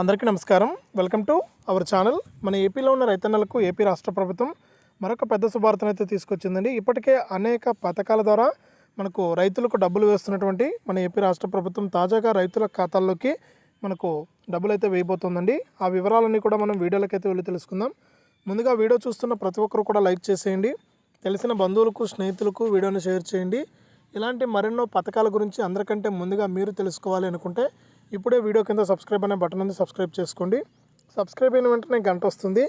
అందరికీ నమస్కారం. Welcome to our channel. మన ఏపీలో ఉన్న రైతన్నలకు ఏపీ రాష్ట్ర ప్రభుత్వం మరొక పెద్ద శుభార్తను అయితే తీసుకొచ్చిందండి. ఇప్పటికే అనేక పథకాల ద్వారా మనకు రైతులకు డబ్బులు వేస్తున్నటువంటి మన ఏపీ రాష్ట్ర ప్రభుత్వం తాజాగా రైతుల ఖాతాల్లోకి మనకు డబ్బులు అయితే వేయబోతోందండి. ఆ వివరాలన్నీ కూడా మనం వీడియోలకైతే వెళ్ళి తెలుసుకుందాం. ముందుగా వీడియో చూస్తున్న ప్రతి ఒక్కరు కూడా లైక్ చేసేయండి. తెలిసిన బంధువులకు స్నేహితులకు వీడియోని షేర్ చేయండి. ఇలాంటి మరెన్నో పథకాల గురించి అందరికంటే ముందుగా మీరు తెలుసుకోవాలి అనుకుంటే ఇప్పుడే వీడియో కింద సబ్స్క్రైబ్ అనే బటన్ ఉంది సబ్స్క్రైబ్ చేసుకోండి. సబ్స్క్రైబ్ అయిన వెంటనే గంట వస్తుంది.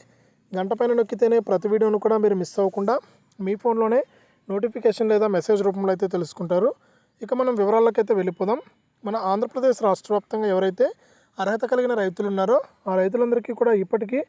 గంట పైన నొక్కితేనే ప్రతి వీడియోను కూడా మీరు మిస్ అవ్వకుండా మీ ఫోన్లోనే నోటిఫికేషన్ లేదా మెసేజ్ రూపంలో అయితే తెలుసుకుంటారు. ఇక మనం వివరాలకైతే వెళ్ళిపోదాం. మన ఆంధ్రప్రదేశ్ రాష్ట్ర వ్యాప్తంగా ఎవరైతే అర్హత కలిగిన రైతులు ఉన్నారో ఆ రైతులందరికీ కూడా ఇప్పటికీ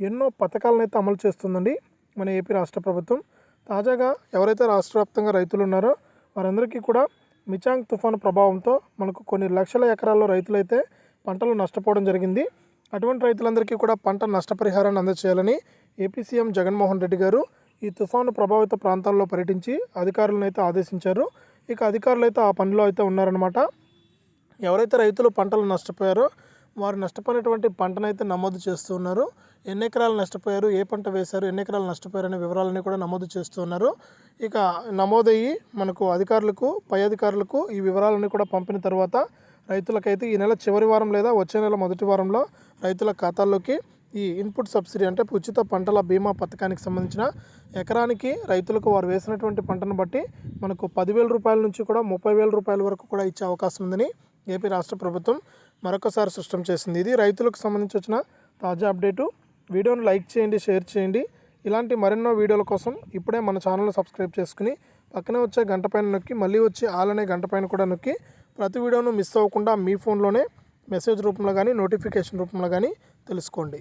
ఎన్నో పథకాలను అయితే అమలు చేస్తుందండి మన ఏపీ రాష్ట్ర ప్రభుత్వం. తాజాగా ఎవరైతే రాష్ట్ర వ్యాప్తంగా రైతులు ఉన్నారో వారందరికీ కూడా మిచాంగ్ తుఫాను ప్రభావంతో మనకు కొన్ని లక్షల ఎకరాల్లో రైతులైతే పంటలు నష్టపోవడం జరిగింది. అటువంటి రైతులందరికీ కూడా పంట నష్టపరిహారాన్ని అందజేయాలని ఏపీ సీఎం జగన్మోహన్ రెడ్డి గారు ఈ తుఫాను ప్రభావిత ప్రాంతాల్లో పర్యటించి అధికారులను అయితే ఆదేశించారు. ఇక అధికారులు అయితే ఆ పనిలో అయితే ఉన్నారనమాట ఎవరైతే రైతులు పంటలు నష్టపోయారో వారు నష్టపోయినటువంటి పంటనైతే నమోదు చేస్తూ ఉన్నారు. ఎన్ని ఎకరాలు నష్టపోయారు? ఏ పంట వేశారు? ఎన్ని ఎకరాలు నష్టపోయారు అనే వివరాలని కూడా నమోదు చేస్తూ ఉన్నారు. ఇక నమోదయ్యి మనకు అధికారులకు పై అధికారులకు ఈ వివరాలన్నీ కూడా పంపిన తర్వాత రైతులకైతే ఈ నెల చివరి వారం లేదా వచ్చే నెల మొదటి వారంలో రైతుల ఖాతాల్లోకి ఈ ఇన్పుట్ సబ్సిడీ అంటే ఉచిత పంటల బీమా పథకానికి సంబంధించిన ఎకరానికి రైతులకు వారు వేసినటువంటి పంటను బట్టి మనకు పదివేల రూపాయల నుంచి కూడా ముప్పై వేల రూపాయల వరకు కూడా ఇచ్చే అవకాశం ఉందని ఏపీ రాష్ట్ర ప్రభుత్వం మరొకసారి స్పష్టం చేసింది. ఇది రైతులకు సంబంధించి వచ్చిన తాజా అప్డేటు. వీడియోను లైక్ చేయండి షేర్ చేయండి. ఇలాంటి మరెన్నో వీడియోల కోసం ఇప్పుడే మన ఛానల్ని సబ్స్క్రైబ్ చేసుకుని పక్కనే వచ్చే గంట పైన నొక్కి మళ్ళీ వచ్చి ఆల్ అనే గంట పైన కూడా నొక్కి ప్రతి వీడియోను మిస్ అవ్వకుండా మీ ఫోన్లోనే మెసేజ్ రూపంలో కానీ నోటిఫికేషన్ రూపంలో కానీ తెలుసుకోండి.